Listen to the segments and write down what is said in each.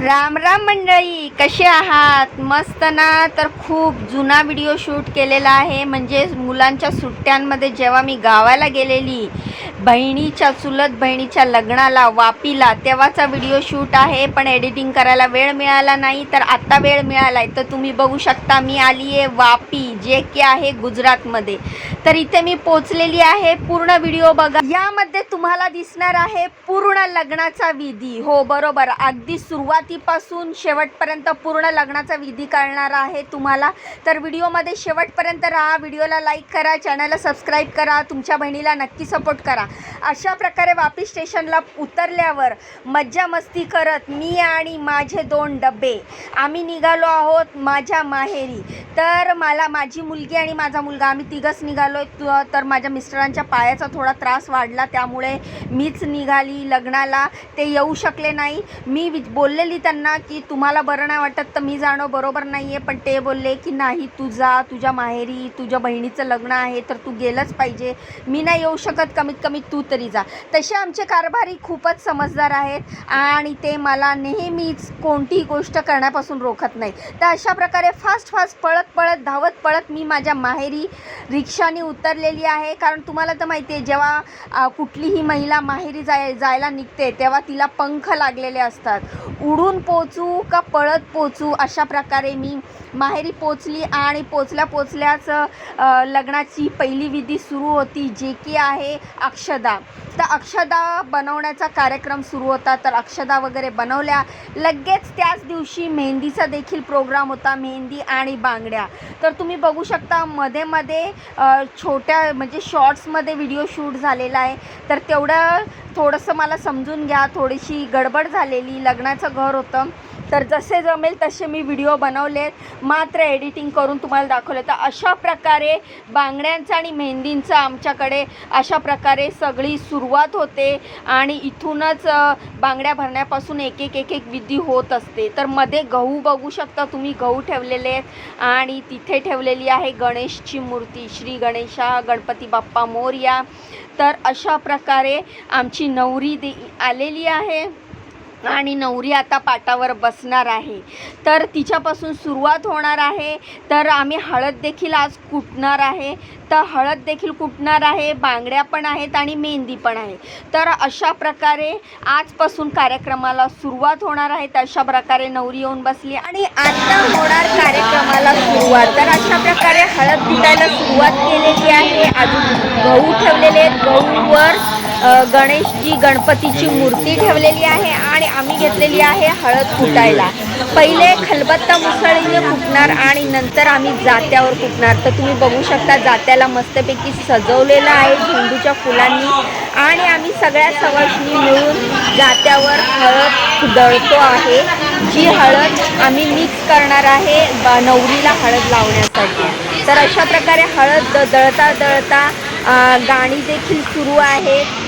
राम राम मंडळी कसे आहात? मस्त ना? तर खूप जुना व्हिडिओ शूट केलेला आहे. म्हणजे मुलांच्या सुट्ट्यांमध्ये जेव्हा मी गावाला गेलेली बहिणीच्या चुलत बहिणीच्या लग्नाला वापीला तेव्हाचा व्हिडिओ शूट आहे पण एडिटिंग करायला वेळ मिळाला नाही तर आत्ता वेळ मिळाला आहे तर तुम्ही बघू शकता मी आली आहे वापी जे की आहे गुजरातमध्ये. तर इथे मी पोचलेली आहे पूर्ण व्हिडिओ बघा. यामध्ये तुम्हाला दिसणार आहे पूर्ण लग्नाचा विधी. हो बरोबर. अगदी सुरुवातीपासून शेवटपर्यंत पूर्ण लग्नाचा विधी करणार आहे तुम्हाला. तर व्हिडिओमध्ये शेवटपर्यंत राहा व्हिडिओला लाईक करा चॅनलला सबस्क्राईब करा तुमच्या बहिणीला नक्की सपोर्ट करा. अशा प्रकारे वापी स्टेशनला उतरल्यावर मज्जा मस्ती करत मी आणि माझे दोन डबे आम्ही निघालो आहोत माझ्या माहेरी. तर मला माझी मुलगी आणि माझा मुलगा आम्ही तिघंच निघालो तर माझ्या मिस्टरांच्या पायाचा थोडा त्रास वाढला. त्यामुळे मीच निघाली लग्नाला. ते येऊ शकले नाही. मी वि बोललेली त्यांना की तुम्हाला बरं नाही वाटत तर मी जाणं बरोबर नाही आहे पण ते बोलले की नाही तू जा तुझ्या माहेरी तुझ्या बहिणीचं लग्न आहे तर तू गेलंच पाहिजे. मी नाही येऊ शकत कमीत कमी तू तरी जा. तसे आमचे कारभारी खूपच समजदार आहेत आणि ते मला नेहमीच कोणतीही गोष्ट करण्यापासून रोखत नाही तर अशा प्रकारे फास्ट फास्ट पळत पळत धावत पळत मी माझ्या माहेरी रिक्षाने उतरलेली आहे. कारण तुम्हाला तर माहिती आहे जेव्हा कुठलीही महिला माहेरी जाय जायला निघते तेव्हा तिला पंख लागलेले असतात. उडून पोचू का पळत पोचू अशा प्रकारे मी माहेरी पोचली आणि पोचल्या पोचल्याच लग्नाची पहिली विधी सुरू होती जे की आहे अक्षदा. तर अक्षदा बनवण्याचा कार्यक्रम सुरू होता तर अक्षदा वगैरे बनवल्या. लगेच त्याच दिवशी मेहंदीचा देखील प्रोग्राम होता मेहंदी आणि बांगड्या. तर तुम्ही बघू शकता मध्ये मध्ये छोट्या म्हणजे शॉर्ट्समध्ये व्हिडिओ शूट झालेला आहे. तर तेवढं थोडंसं मला समजून घ्या थोडीशी गडबड झालेली लग्नाचं घर होतं. तर जसे जमेल तसे मी व्हिडिओ बनवलेत मात्र एडिटिंग करून तुम्हाला दाखवले तर अशा प्रकारे बांगड्यांचं आणि मेहंदींचं आमच्याकडे अशा प्रकारे सगळी सुरुवात होते आणि इथूनच बांगड्या भरण्यापासून एक एक एक एक विधी होत असते. तर मध्ये गहू बघू शकता तुम्ही गहू ठेवलेले आहेत आणि तिथे ठेवलेली आहे गणेशची मूर्ती श्री गणेशा गणपती बाप्पा मोरया. तर अशा प्रकारे आमची नवरी दे आलेली आहे. आणि नवरी आता पाटावर बसणार आहे. तर तिच्यापासून सुरुवात होणार आहे. तर आम्ही हळद देखील आज कुटणार आहे. तर हळद देखील कुटणार आहे. बांगड्या पण आहेत आणि मेहंदी पण आहे. तर अशा प्रकारे आजपासून कार्यक्रमाला सुरुवात होणार आहे. तर अशा प्रकारे नवरी येऊन बसली आणि आता होणार कार्यक्रमाला सुरुवात. तर अशा प्रकारे हळद पिटायला सुरुवात केलेली आहे. अजून गहू ठेवलेले आहेत. गहूवर गणेशजी गणपतीची मूर्ती ठेवलेली आहे आणि आम्ही घेतलेली आहे हळद कुटायला पहिले खलबत्ता मुसळीने कुटणार आणि नंतर आम्ही जात्यावर कुटणार तर तुम्ही बघू शकता जात्याला मस्तपैकी सजवलेलं आहे झेंडूच्या फुलांनी. आणि आम्ही सगळ्या सवाशणी मिळून जात्यावर हळद दळतो आहे. जी हळद आम्ही मिक्स करणार आहे नवरीला हळद लावण्यासाठी. तर अशा प्रकारे हळद दळता दळता गाणी देखील सुरू आहेत.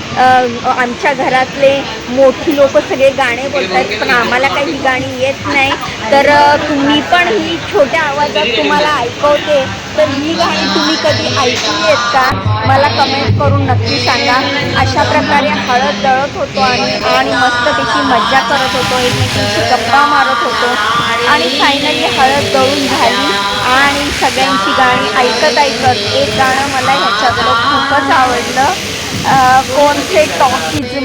आमच्या घरातले मोठी लोक सगळे गाणे बोलतात पण आम्हाला काही गाणी येत नाही. तर तुम्ही पण ही छोट्या आवाजात तुम्हाला ऐकवते. तर ही गाणी तुम्ही कधी ऐकली आहेत का? मला कमेंट करून नक्की सांगा. अशा प्रकारे हळद दळत होतो आणि आणि मस्तपैकी मज्जा करत होतो. एकमेकांशी गप्पा मारत होतो. आणि फायनली हळद दळून झाली. आणि सगळ्यांची गाणी ऐकत ऐकत एक गाणं मला ह्याच्यातलं खूपच आवडलं. कोणते टॉकीज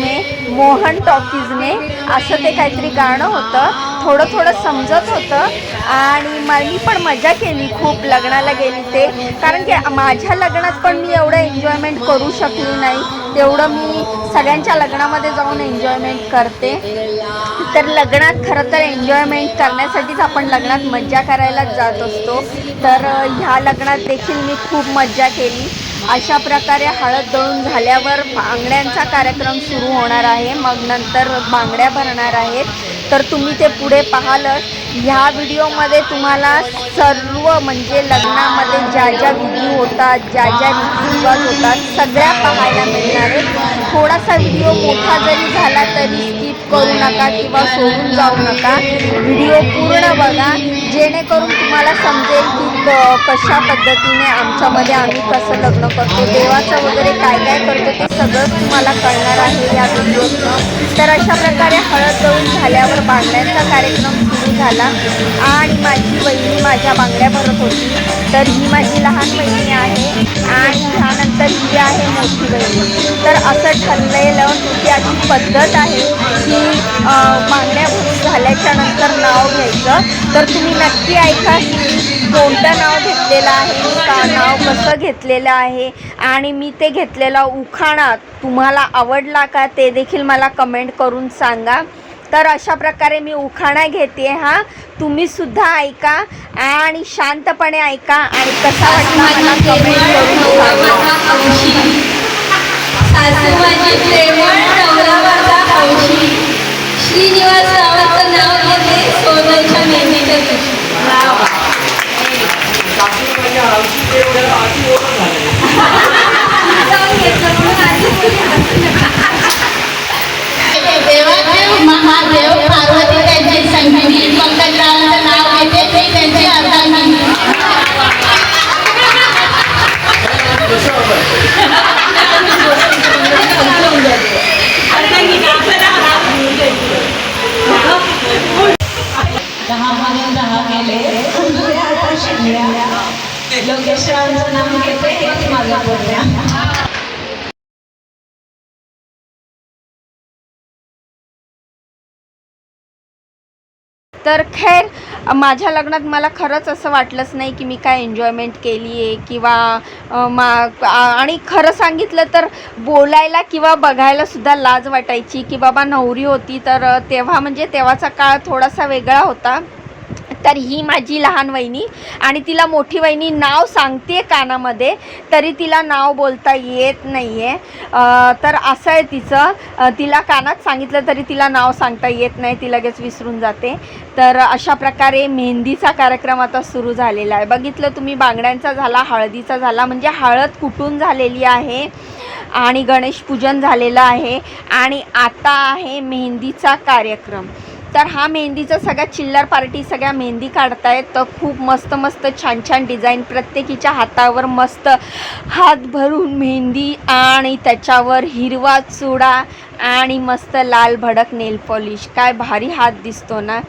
मोहन टॉकीज असं ते काहीतरी गाणं होतं. थोडं थोडं समजत होतं. आणि मी पण मजा केली खूप लग्नाला गेली ते. कारण की माझ्या लग्नात पण मी एवढं एन्जॉयमेंट करू शकली नाही. तेवढं मी सगळ्यांच्या लग्नामध्ये जाऊन एन्जॉयमेंट करते. तर लग्नात खरं तर एन्जॉयमेंट करण्यासाठीच आपण लग्नात मज्जा करायलाच जात असतो. तर ह्या लग्नात देखील मी खूप मज्जा केली. अशा प्रकारे हळद दळून झाल्यावर बांगड्यांचा कार्यक्रम सुरू होणार आहे. मग नंतर बांगड्या भरणार आहेत. तर तुम्ही ते पुढे पाहालच. ह्या व्हिडिओमध्ये तुम्हाला सर्व म्हणजे लग्नामध्ये ज्या ज्या विधी होतात ज्या ज्या रीतिरिवाज होतात सगळ्या पाहायला मिळणार आहेत. थोडासा व्हिडिओ मोठा जरी झाला तरी स्किप करू नका किंवा सोडून जाऊ नका. व्हिडिओ पूर्ण बघा. जेणेकरून तुम्हाला समजेल की कशा पद्धतीने आमच्यामध्ये आम्ही कसं लग्न करतो देवाचं वगैरे काय काय करतो ते सगळं तुम्हाला कळणार आहे या व्हिडिओतनं. तर अशा प्रकारे हळद दळून झाल्यावर बांगड्यांचा कार्यक्रम सुरू झाला. आणि माझी बहिणी माझ्या बांगड्या भरत होती. तर ही माझी लहान बहिणी आहे. आणि ह्यानंतर ही आहे मोठी बहीण. तर असं ठरलेलं की अशी पद्धत आहे की मागण्या भरून झाल्याच्यानंतर नाव घ्यायचं. तर तुम्ही नक्की ऐका की कोणतं नाव घेतलेलं आहे का नाव कसं घेतलेलं आहे. आणि मी ते घेतलेला उखाणा तुम्हाला आवडला का ते देखील मला कमेंट करून सांगा. तर अशा प्रकारे मी उखाणा घेते हा. तुम्ही सुद्धा ऐका आणि शांतपणे ऐका आणि कसा वाटला मला कमेंट करून सांगा सासू माझी प्रेमळ नवरा माझा हौशी श्रीनिवास रावाचं नाव घेते सोनलच्या मेहंदीच्या दिवशी वा वा. जाऊन घेतलं म्हणून आधीच तुम्ही हसू नका. देवादेव महादेव पार्वती त्यांची संगीत पंकजरावांचं नाव घेते ते त्यांची अर्धांगिनी दहा म्हणून दहा गेले लोकेशरावांचं नाव घेते हेच माझ्या बोलल्या तर खैर माझ्या लग्नात मला खरंच असं वाटलंच नाही की मी काय एन्जॉयमेंट केली आहे किंवा मा आणि खरं सांगितलं तर बोलायला किंवा बघायला सुद्धा लाज वाटायची की बाबा नवरी होती तर तेव्हा म्हणजे तेव्हाचा काळ थोडासा वेगळा होता. तर ही माझी लहान वहिनी आणि तिला मोठी वहिनी नाव सांगते कानामध्ये तरी तिला नाव बोलता येत नाही आहे तर असं आहे तिचं. तिला कानात सांगितलं तरी तिला नाव सांगता येत नाही ती लगेच विसरून जाते. तर अशा प्रकारे मेहंदीचा कार्यक्रम आता सुरू झालेला आहे. बघितलं तुम्ही बांगड्यांचा झाला हळदीचा झाला म्हणजे हळद कुठून झालेली आहे आणि गणेश पूजन झालेलं आहे आणि आता आहे मेहंदीचा कार्यक्रम. तर हा मेहंदीचा सगळ्या चिल्लर पार्टी सगळ्या मेहंदी काढतायत. तर खूप मस्त मस्त छान छान डिझाईन प्रत्येकीच्या हातावर मस्त हात भरून मेहंदी आणि त्याच्यावर हिरवा चुडा आणि मस्त लाल भडक नेल पॉलिश. काय भारी हात दिसतो ना.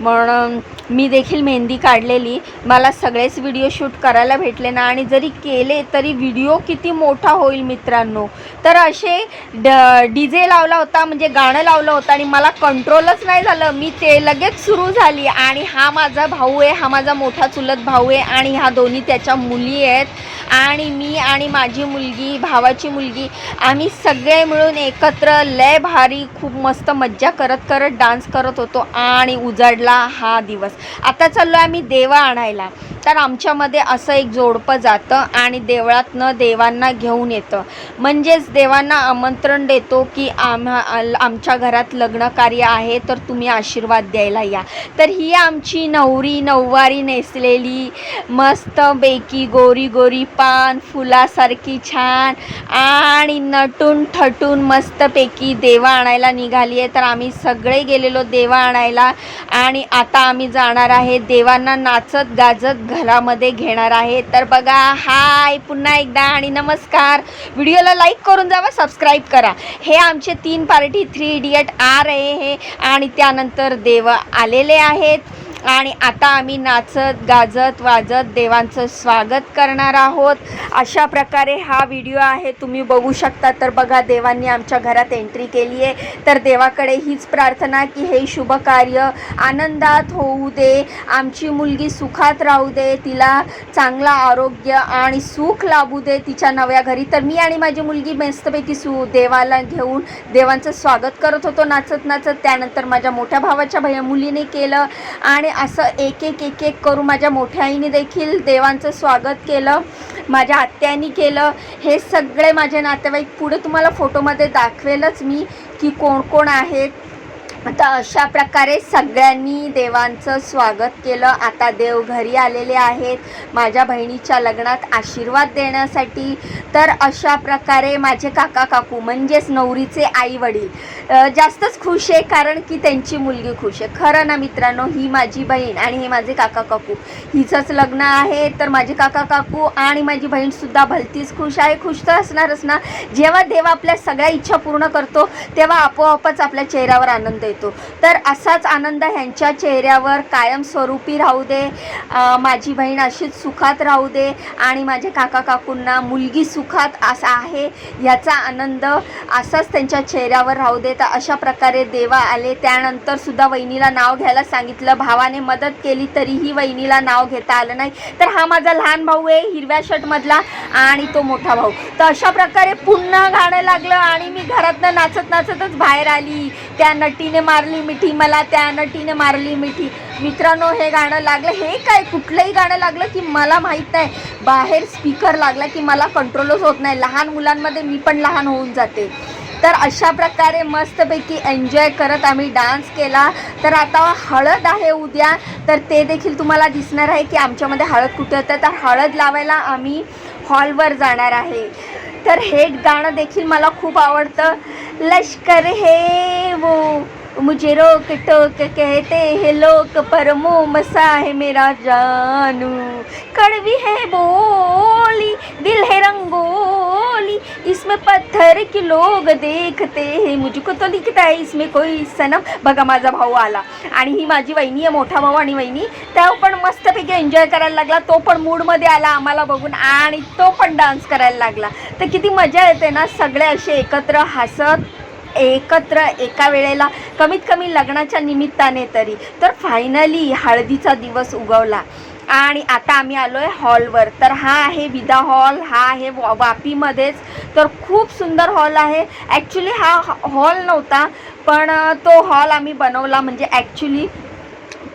म्हणून मी देखील मेहंदी काढलेली. मला सगळेच व्हिडिओ शूट करायला भेटले ना. आणि जरी केले तरी व्हिडिओ किती मोठा होईल मित्रांनो. तर असे ड डी जे लावला होता म्हणजे गाणं लावलं होतं आणि मला कंट्रोलच नाही झालं. मी ते लगेच सुरू झाली. आणि हा माझा भाऊ आहे हा माझा मोठा चुलत भाऊ आहे आणि ह्या दोन्ही त्याच्या मुली आहेत. आणि मी आणि माझी मुलगी भावाची मुलगी आम्ही सगळे मिळून एकत्र लय भारी खूप मस्त मज्जा करत करत डान्स करत होतो आणि उजाडला हा दिवस. आता चाललो आम्ही देवा आणायला तर आमच्यामध्ये असं एक जोडपं जातं आणि देवळातनं देवांना घेऊन येतं. म्हणजेच देवांना आमंत्रण देतो की आम्हा आमच्या घरात लग्न कार्य आहे तर तुम्ही आशीर्वाद द्यायला या. तर ही आमची नवरी नऊवारी नेसलेली मस्तपैकी गोरी गोरी पान फुलासारखी छान आणि नटून ठटून मस्तपैकी देवा आणायला निघाली आहे. तर आम्ही सगळे गेलेलो देवा आणायला आणि आता आम्ही जाणार आहे देवांना नाचत गाजत घरामध्ये घेणार आहे. तर बघा हाय पुन्हा एकदा आणि नमस्कार. व्हिडिओला लाईक करून जावा सबस्क्राईब करा. हे आमचे तीन पार्टी थ्री इडियट आ रहे हे आणि त्यानंतर देव आलेले आहेत. आणि आता आम्ही नाचत गाजत वाजत देवांचं स्वागत करणार आहोत. अशा प्रकारे हा व्हिडिओ आहे तुम्ही बघू शकता. तर बघा देवांनी आमच्या घरात एंट्री केली आहे. तर देवाकडे हीच प्रार्थना की हे शुभ कार्य आनंदात होऊ दे. आमची मुलगी सुखात राहू दे. तिला चांगला आरोग्य आणि सुख लाभू दे तिच्या नव्या घरी. तर मी आणि माझी मुलगी मस्तपैकी सु देवाला घेऊन देवांचं स्वागत करत होतो नाचत नाचत त्यानंतर माझ्या मोठ्या भावाच्या भैया मुलीने केलं. आणि असं एक एक एक एक करून माझ्या मोठ्या आईने देखील देवांचं स्वागत केलं माझ्या आत्यानी केलं. हे सगळे माझे नातेवाईक पुढे तुम्हाला फोटोमध्ये दाखवेलच मी की कोण कोण आहेत आता अशा प्रकारे सगळ्यांनी देवांचं स्वागत केलं. आता देव घरी आलेले आहेत. माझ्या बहिणीच्या लग्नात आशीर्वाद देण्यासाठी. तर अशा प्रकारे माझे काका काकू म्हणजेच नवरीचे आई वडील जास्तच खुश आहे कारण की त्यांची मुलगी खुश आहे. खरं ना मित्रांनो ही माझी बहीण आणि हे माझे काका काकू हिचंच लग्न आहे. तर माझे काका काकू आणि माझी बहीणसुद्धा भलतीच खुश आहे. खुश तर असणारच ना. जेव्हा देव आपल्या सगळ्या इच्छा पूर्ण करतो तेव्हा आपोआपच आपल्या चेहऱ्यावर आनंद येतो. तर असाच आनंद ह्यांच्या चेहऱ्यावर कायमस्वरूपी राहू दे. माझी बहीण अशीच सुखात राहू दे. आणि माझे काका काकूंना मुलगी सुखात असा आहे याचा आनंद असाच त्यांच्या चेहऱ्यावर राहू दे. तर अशा प्रकारे देवा आले. त्यानंतर सुद्धा वहिनीला नाव घ्यायला सांगितलं. भावाने मदत केली तरीही वहिनीला नाव घेता आलं नाही. तर हा माझा लहान भाऊ आहे हिरव्या शर्टमधला आणि तो मोठा भाऊ. तर अशा प्रकारे पुन्हा गाणं लागलं आणि मी घरातनं नाचत नाचतच बाहेर आली. त्या नटीने मारली मिठी मला त्या नटीने मारली मिठी. मित्रांनो हे गाणं लागलं. हे काय? कुठलंही गाणं लागलं की मला माहीत नाही. बाहेर स्पीकर लागला की मला कंट्रोलच होत नाही. लहान मुलांमध्ये मी पण लहान होऊन जाते. तर अशा प्रकारे मस्तपैकी एन्जॉय करत आम्ही डान्स केला. तर आता हळद आहे उद्या. तर ते देखील तुम्हाला दिसणार आहे की आमच्यामध्ये हळद कुठे होतं. तर हळद लावायला आम्ही हॉलवर जाणार आहे. तर हे गाणं देखील मला खूप आवडतं. लष्कर हे वो मुझे रोक टोक कहते हैं लोक पर मसा है मेरा जानू। कड़वी है बोली दिल है रंगोली इसमें पत्थर के लोग देखते हैं। मुझको तो लिखता है इसमें कोई सनम बघा माझा भाऊ आला। आणि ही माझी वहिनी आहे मोठा भाऊ आणि वहिनी त्या पण मस्तपैकी एन्जॉय करायला लागला. तो पण मूडमध्ये आला आम्हाला बघून आणि तो पण डान्स करायला लागला. तर किती मजा येते ना सगळे असे एकत्र हसत एकत्र एका वेळेला कमीत कमी लग्नाच्या निमित्ताने तरी. तर फायनली हळदीचा दिवस उगवला. आणि आता आम्ही आलो आहे हॉलवर तर हा आहे विदा हॉल हा आहे वा वापीमध्येच. तर खूप सुंदर हॉल आहे. ॲक्च्युली हा हॉल नव्हता पण तो हॉल आम्ही बनवला. म्हणजे ॲक्च्युली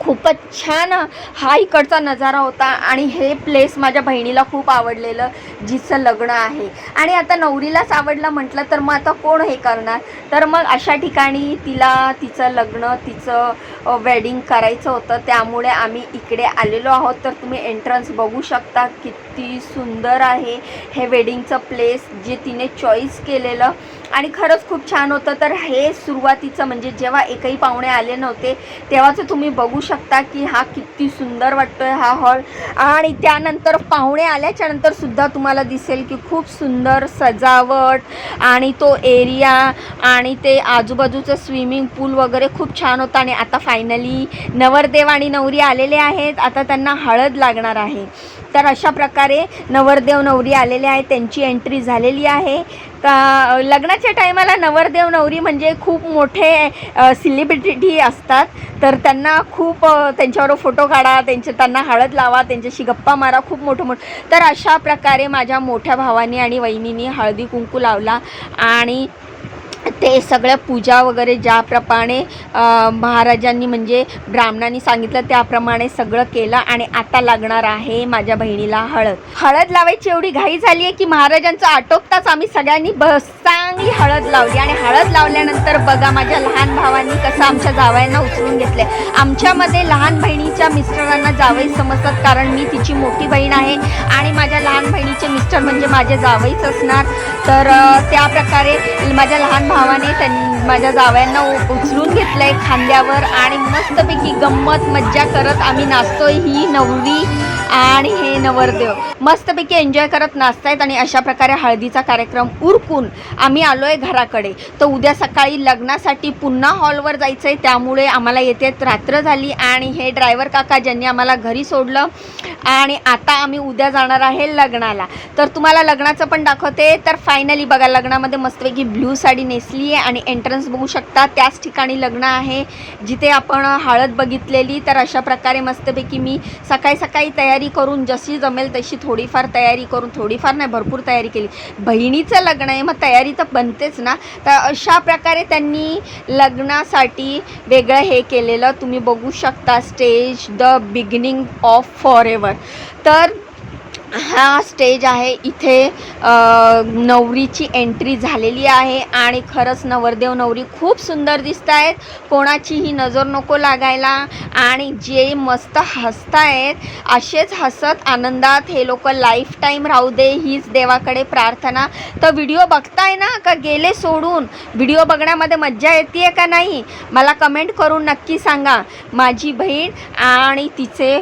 खूपच छान हा इकडचा नजारा होता आणि हे प्लेस माझ्या बहिणीला खूप आवडलेलं जिचं लग्न आहे. आणि आता नवरीलाच आवडलं म्हटलं तर मग आता कोण हे करणार? तर मग अशा ठिकाणी तिला तिचं लग्न तिचं वेडिंग करायचं होतं. त्यामुळे आम्ही इकडे आलेलो आहोत. तर तुम्ही एंट्रन्स बघू शकता किती सुंदर आहे हे वेडिंगचं प्लेस जे तिने चॉईस केलेलं. आणि खरंच खूप छान होतं. तर हे सुरुवातीचं म्हणजे जेव्हा एकही पाहुणे आले नव्हते तेव्हाचं तुम्ही बघू शकता की हा किती सुंदर वाटतोय हा हॉल. आणि त्यानंतर पाहुणे आल्याच्यानंतर सुद्धा तुम्हाला दिसेल की खूप सुंदर सजावट आणि तो एरिया आणि ते आजूबाजूचं स्विमिंग पूल वगैरे खूप छान होतं. आणि आता फायनली नवरदेव आणि नवरी आलेले आहेत. आता त्यांना हळद लागणार आहे. तर अशा प्रकारे नवरदेव नवरी आलेले आहेत. त्यांची एंट्री झालेली आहे. का लग्नाच्या टायमाला नवरदेव नवरी म्हणजे खूप मोठे सिलिब्रिटी असतात. तर त्यांना खूप त्यांच्यावर फोटो काढा त्यांच्या त्यांना हळद लावा त्यांच्याशी गप्पा मारा खूप मोठं मोठं. तर अशा प्रकारे माझ्या मोठ्या भावाने आणि वहिनीनी हळदी कुंकू लावला आणि ते सगळ्या पूजा वगैरे ज्याप्रमाणे महाराजांनी म्हणजे ब्राह्मणांनी सांगितलं त्याप्रमाणे सगळं केलं आणि आता लागणार आहे माझ्या बहिणीला हळद. हळद लावायची एवढी घाई झाली आहे की महाराजांचं आटोपताच आम्ही सगळ्यांनी बस चांगली हळद लावली. आणि हळद लावल्यानंतर बघा माझ्या लहान भावांनी कसं आमच्या जावयांना उचलून घेतलं आमच्यामध्ये लहान बहिणीच्या मिस्टरांना जावई समजतात कारण मी तिची मोठी बहीण आहे आणि माझ्या लहान बहिणीचे मिस्टर म्हणजे माझे जावईच असणार. तर त्याप्रकारे त्या प्रकारे माझ्या लहान भावाने त्यां माझ्या जावयांना उचलून घेतलं आहे खांद्यावर आणि मस्तपैकी गंमत मज्जा करत आम्ही नाचतोय ही नववी. आणि हे नवरदेव. मस्तपैकी एन्जॉय करत नाचतायत आणि अशा प्रकारे हळदीचा कार्यक्रम उरकून आम्ही आलो आहे घराकडे. तर उद्या सकाळी लग्नासाठी पुन्हा हॉलवर जायचं आहे त्यामुळे आम्हाला येते रात्र झाली आणि हे ड्रायव्हर काका ज्यांनी आम्हाला घरी सोडलं आणि आता आम्ही उद्या जाणार आहे लग्नाला. तर तुम्हाला लग्नाचं पण दाखवते. तर फायनली बघा लग्नामध्ये मस्तपैकी ब्ल्यू साडी नेसली आहे आणि एंट्रन्स बघू शकता. त्याच ठिकाणी लग्न आहे. जिथे आपण हळद बघितलेली तर अशा प्रकारे मस्तपैकी मी सकाळी सकाळी तयारी करून जशी जमेल तशी थोडीफार तयारी करून थोडीफार नाही भरपूर तयारी केली. बहिणीचं लग्न आहे मग तयारी तर बनतेच ना. तर अशा प्रकारे त्यांनी लग्नासाठी वेगळं हे केलेलं. तुम्ही बघू शकता stage the beginning of forever तर हा स्टेज आहे. इथे नवरीची एंट्री झालेली आहे आणि खरंच नवरदेव नवरी खूप सुंदर दिसत आहेत कोणाचीही नजर नको लागायला आणि जे मस्त हसतायत असेच हसत आनंदात हे लोक लाईफ टाईम राहू दे हीच देवाकडे प्रार्थना. तर व्हिडिओ बघताय ना का? गेले सोडून. व्हिडिओ बघण्यामध्ये मज्जा येते का नाही? मला कमेंट करून नक्की सांगा. माझी बहीण आणि तिचे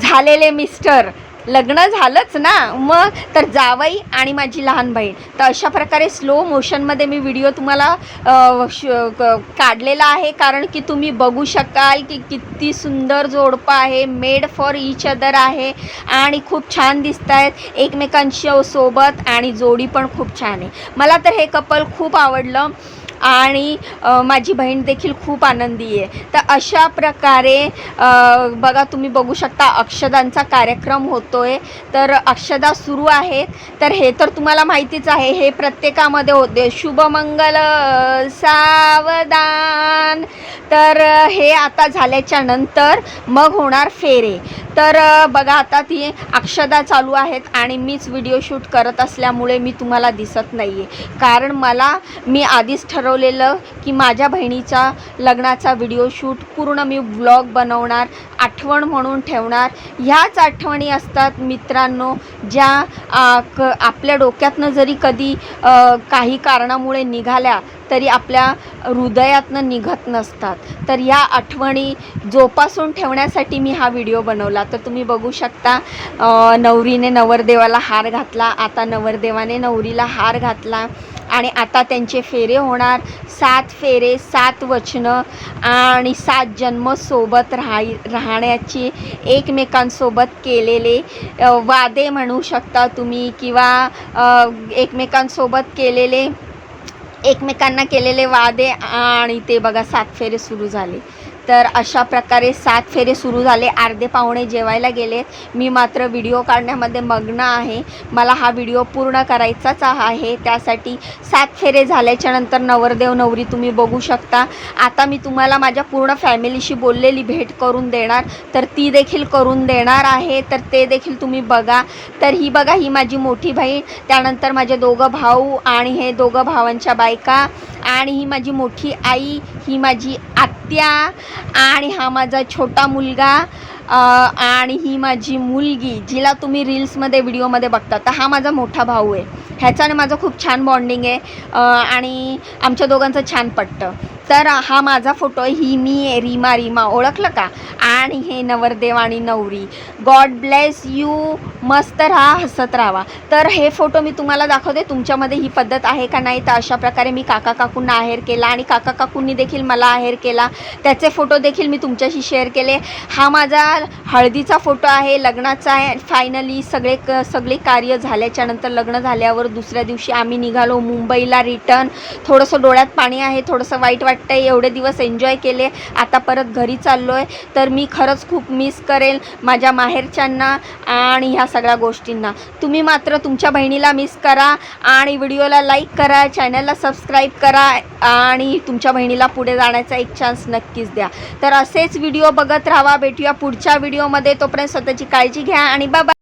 झालेले मिस्टर लग्न झालंच ना? मग तर जावई आणि माझी लहान बहीण. तर अशा प्रकारे स्लो मोशनमध्ये मी व्हिडिओ तुम्हाला श काढलेला आहे. कारण की तुम्ही बघू शकाल की किती सुंदर जोडपं आहे मेड फॉर इच अदर आहे. आणि खूप छान दिसत आहेत एकमेकांशी सोबत आणि जोडी पण खूप छान आहे. मला तर हे कपल खूप आवडलं. आणि माझी बहीण देखील खूप आनंदी आहे तर अशा प्रकारे बघा तुम्ही बघू शकता अक्षदांचा कार्यक्रम होतो आहे तर अक्षदा सुरू आहेत. तर हे तर तुम्हाला माहितीच आहे हे प्रत्येकामध्ये होते. शुभमंगल सावधान. तर हे आता झाल्याच्यानंतर मग होणार फेरे. तर बघा आता ती अक्षदा चालू आहेत आणि मीच व्हिडिओ शूट करत असल्यामुळे मी तुम्हाला दिसत नाही आहे कारण मला मी आधीच ठरवलेलं की माझ्या बहिणीचा लग्नाचा व्हिडिओ शूट पूर्ण मी व्लॉग बनवणार आठवण म्हणून ठेवणार. ह्याच आठवणी असतात मित्रांनो ज्या क आपल्या डोक्यातनं जरी कधी काही कारणामुळे निघाल्या तरी आपल्या हृदयातनं निघत नसतात. तर या आठवणी जोपासून ठेवण्यासाठी मी हा व्हिडिओ बनवला. तर तुम्ही बघू शकता नवरीने नवरदेवाला हार घातला आता नवरदेवाने नवरीला हार घातला. आणि आता त्यांचे फेरे होणार. सात फेरे सात वचनं आणि सात जन्म सोबत राहाय राहण्याची एकमेकांसोबत केलेले वादे म्हणू शकता तुम्ही किंवा एकमेकांसोबत केलेले एकमेकांना केलेले वादे आणि ते बघा सात फेरे सुरू झाले. तर अशा प्रकारे सात फेरे सुरू झाले. अर्धे पाहुणे जेवायला गेलेत मी मात्र व्हिडिओ काढण्यामध्ये मग्न आहे. मला हा व्हिडिओ पूर्ण करायचाच आहे. त्यासाठी सात फेरे झाल्याच्यानंतर नवरदेव नवरी तुम्ही बघू शकता. आता मी तुम्हाला माझ्या पूर्ण फॅमिलीशी बोललेली भेट करून देणार. तर ती देखील करून देणार आहे. तर ते देखील तुम्ही बघा. तर ही बघा ही माझी मोठी बहीण. त्यानंतर माझे दोघं भाऊ आणि हे दोघं भावांच्या बायका आणि ही माझी मोठी आई ही माझी आत्या आणि हा माझा छोटा मुलगा आणि ही माझी मुलगी जिला तुम्ही रील्समध्ये व्हिडिओमध्ये बघता तर हा माझा मोठा भाऊ आहे. ह्याच्याने माझं खूप छान बॉन्डिंग आहे आणि आमच्या दोघांचं छान पटतं तर हा माझा फोटो आहे. ही मी रीमा रीमा. ओळखलं का? आणि हे नवरदेव आणि नवरी. गॉड ब्लेस यू मस्त राहा हसत राहावा तर हे फोटो मी तुम्हाला दाखवते. तुमच्यामध्ये ही पद्धत आहे का नाही तर अशा प्रकारे मी काका काकूंना आहेर केला आणि काका काकूंनी देखील मला आहेर केला. त्याचे फोटो देखील मी तुमच्याशी शेअर केले. हा माझा हळदीचा फोटो आहे. लग्नाचा आहे. फायनली सगळे क सगळे कार्य झाल्याच्यानंतर लग्न झाल्यावर दुसऱ्या दिवशी आम्ही निघालो. मुंबईला रिटर्न थोडंसं डोळ्यात पाणी आहे. थोडंसं वाईट वाटतंय एवढे दिवस एन्जॉय केले. आता परत घरी चाललो आहे तर मी खरंच खूप मिस करेल माझ्या माहेरच्यांना आणि ह्या सगळ्या गोष्टींना. तुम्ही मात्र तुमच्या बहिणीला मिस करा आणि व्हिडिओला लाईक करा चॅनलला सबस्क्राईब करा आणि तुमच्या बहिणीला पुढे जाण्याचा एक चान्स नक्कीच द्या. तर असेच व्हिडिओ बघत राहा. भेटूया पुढच्या व्हिडिओमध्ये तोपर्यंत स्वतःची काळजी घ्या आणि बाबा